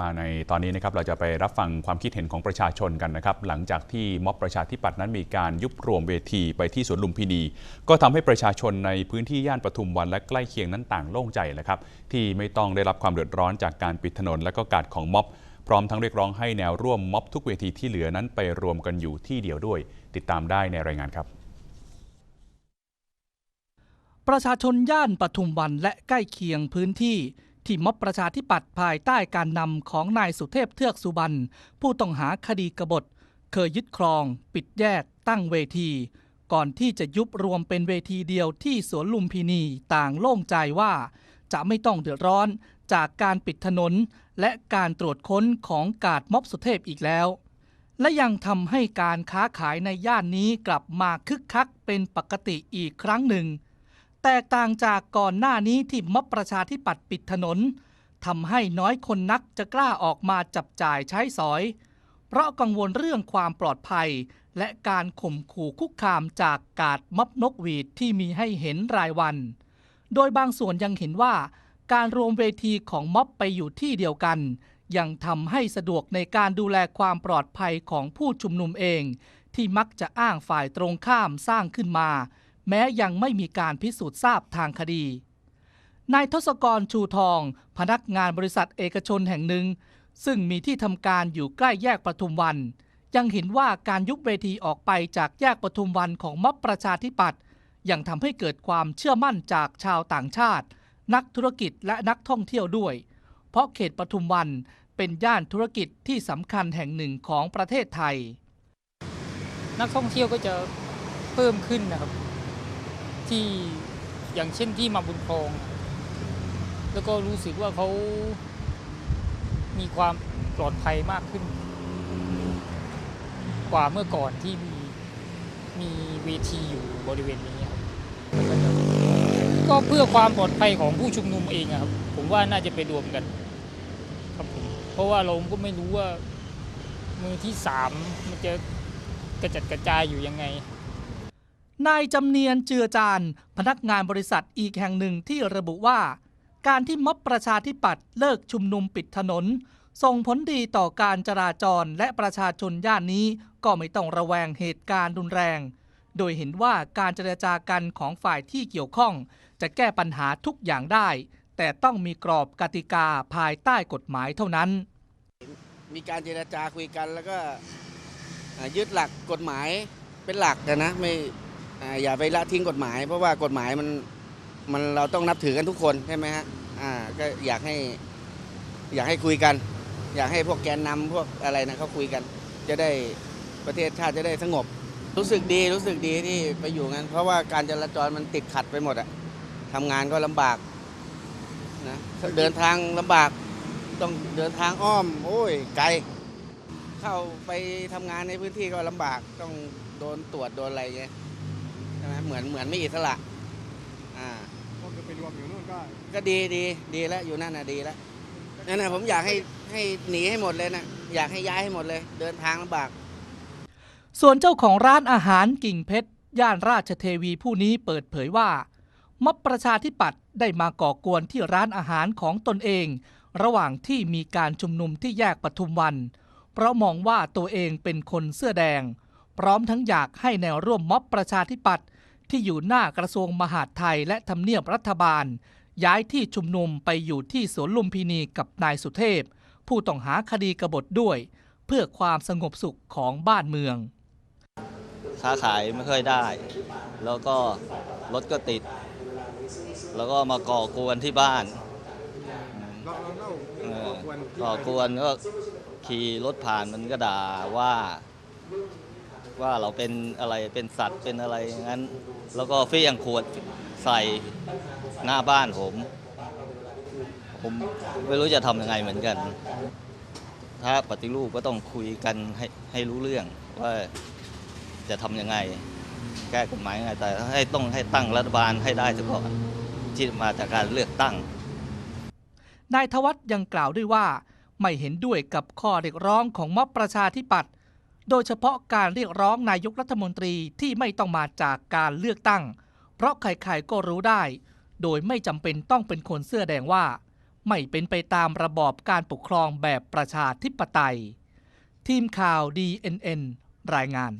มาในตอนนี้นะครับเราจะไปรับฟังความคิดเห็นของประชาชนกันนะครับ หลังจากที่ม็อบประชาธิปัตย์นั้นมีการยุบรวมเวทีไปที่สวนลุมพินี ก็ทำให้ประชาชนในพื้นที่ย่านปทุมวันและใกล้เคียงนั้นต่างโล่งใจแหละครับ ที่ไม่ต้องได้รับความเดือดร้อนจากการปิดถนนและก็การของม็อบ พร้อมทั้งเรียกร้องให้แนวร่วมม็อบทุกเวทีที่เหลือนั้นไปรวมกันอยู่ที่เดียวด้วย ติดตามได้ในรายงานครับประชาชนย่านปทุมวันและใกล้เคียงพื้นที่ ที่ม็อบประชาธิปัตย์ภายใต้การนำของนายสุเทพเทือกสุบรรณผู้ต้องหาคดีกบฏ เคยยึดครอง ปิดแยก ตั้งเวที ก่อนที่จะยุบรวมเป็นเวทีเดียวที่สวนลุมพินีต่างโล่งใจว่า จะไม่ต้องเดือดร้อนจากการปิดถนน และการตรวจค้นของกาดม็อบสุเทพอีกแล้ว และยังทำให้การค้าขายในย่านนี้กลับมาคึกคักเป็นปกติอีกครั้งหนึ่ง ตกต่างจากก่อนหน้านี้ที่ม็อบประชาธิปัตย์ปิดถนนทำให้น้อยคนนักจะกล้าออกมาจับจ่ายใช้สอย เพราะกังวลเรื่องความปลอดภัย และการข่มขู่คุกคามจากกาดม็อบนกหวีดที่มีให้เห็นรายวัน โดยบางส่วนยังเห็นว่า การรวมเวทีของม็อบไปอยู่ที่เดียวกัน ยังทำให้สะดวกในการดูแลความปลอดภัยของผู้ชุมนุมเอง ที่มักจะอ้างฝ่ายตรงข้ามสร้างขึ้นมา แม้ยังไม่มีการพิสูจน์ทราบทางคดีนายทศกรชูทอง พนักงานบริษัทเอกชนแห่งหนึ่ง ซึ่งมีที่ทำการอยู่ใกล้แยกปทุมวัน ยังเห็นว่าการยุบเวทีออกไปจากแยกปทุมวันของม็อบประชาธิปัตย์ยังทำให้เกิดความเชื่อมั่นจากชาวต่างชาติ นักธุรกิจและนักท่องเที่ยวด้วย เพราะเขตปทุมวันเป็นย่านธุรกิจที่สำคัญแห่งหนึ่งของประเทศไทย นักท่องเที่ยวก็จะเพิ่มขึ้นนะครับ ที่อย่างเช่นที่มาบุญครอง แล้วก็รู้สึกว่าเขามีความปลอดภัยมากขึ้น กว่าเมื่อก่อนที่มีมีเวทีอยู่บริเวณนี้ครับก็เพื่อความปลอดภัยของผู้ชุมนุมเองครับ ผมว่าน่าจะไปรวมกัน ครับผมเพราะว่าเราก็ไม่รู้ว่ามือที่สามมันจะกระจัดกระจายอยู่ยังไง นายจำเนียนเจือจานพนักงานบริษัทอีกแห่งหนึ่งที่ระบุว่า การที่ม็อบประชาธิปัตย์เลิกชุมนุมปิดถนน ส่งผลดีต่อการจราจรและประชาชนย่านนี้ก็ไม่ต้องระแวงเหตุการณ์รุนแรง โดยเห็นว่าการเจรจากันของฝ่ายที่เกี่ยวข้อง จะแก้ปัญหาทุกอย่างได้ แต่ต้องมีกรอบกติกาภายใต้กฎหมายเท่านั้น มีการเจรจาคุยกันแล้วก็ยึดหลักกฎหมายเป็นหลักนะนะไม่ อย่าไปละทิ้งกฎหมาย เพราะว่ากฎหมายมันมันเราต้องนับถือกันทุกคนใช่ไหมฮะอ่าก็อยากให้อยากให้คุยกัน อยากให้พวกแกนนำพวกอะไรนะเขาคุยกัน จะได้ประเทศชาติจะได้สงบ รู้สึกดีรู้สึกดีที่ไปอยู่งั้น เพราะว่าการจราจรมันติดขัดไปหมดอะทำงานก็ลำบากนะเดินทางลำบากต้องเดินทางอ้อม โอ้ยไกล เข้าไปทำงานในพื้นที่ก็ลำบากต้องโดนตรวจโดนอะไรเงี้ย ช่ไหมเหมือนเหมือนไม่อิสระ อ่า ก็คือไปรวมอยู่นู่นก็ก็ดีดีดีแล้วอยู่นั่นน่ะดีแล้วนั่นน่ะผมอยากให้ให้หนีให้หมดเลยนะอยากให้ย้ายให้หมดเลย เดินทางลำบาก ส่วนเจ้าของร้านอาหารกิ่งเพชร ย่านราชเทวีผู้นี้เปิดเผยว่าม็อบประชาธิปัตย์ได้มาก่อกวนที่ร้านอาหารของตนเอง ระหว่างที่มีการชุมนุมที่แยกปทุมวัน เพราะมองว่าตัวเองเป็นคนเสื้อแดง พร้อมทั้งอยากให้แนวร่วมม็อบประชาธิปัตย์ ที่อยู่หน้ากระทรวงมหาดไทยและทำเนียบรัฐบาล ย้ายที่ชุมนุมไปอยู่ที่สวนลุมพินีกับนายสุเทพ ผู้ต้องหาคดีกบฏด้วย เพื่อความสงบสุขของบ้านเมือง ค้าขายไม่ค่อยได้ แล้วก็รถก็ติด แล้วก็มาก่อกวนที่บ้านก่ออควรก่อกวนก็ขี่รถผ่านมันก็ด่าว่า ว่าเราเป็นอะไรเป็นสัตว์เป็นอะไรอย่างนั้น แล้วก็เฟี้ยงขวดใส่หน้าบ้านผม ผมไม่รู้จะทำยังไงเหมือนกัน ถ้าปฏิรูปก็ต้องคุยกันให้ให้รู้เรื่องว่าจะทำยังไง แก้กฎหมายยังไงแต่ให้ต้องให้ตั้งรัฐบาลให้ได้ซะก่อนที่มาจากการเลือกตั้งนายทวัฒน์ยังกล่าวด้วยว่า ไม่เห็นด้วยกับข้อเรียกร้องของม็อบประชาธิปัตย์ โดยเฉพาะการเรียกร้องนายกรัฐมนตรีที่ไม่ต้องมาจากการเลือกตั้ง เพราะใครๆก็รู้ได้ โดยไม่จำเป็นต้องเป็นคนเสื้อแดงว่า ไม่เป็นไปตามระบอบการปกครองแบบประชาธิปไตย ทีมข่าว DNN รายงาน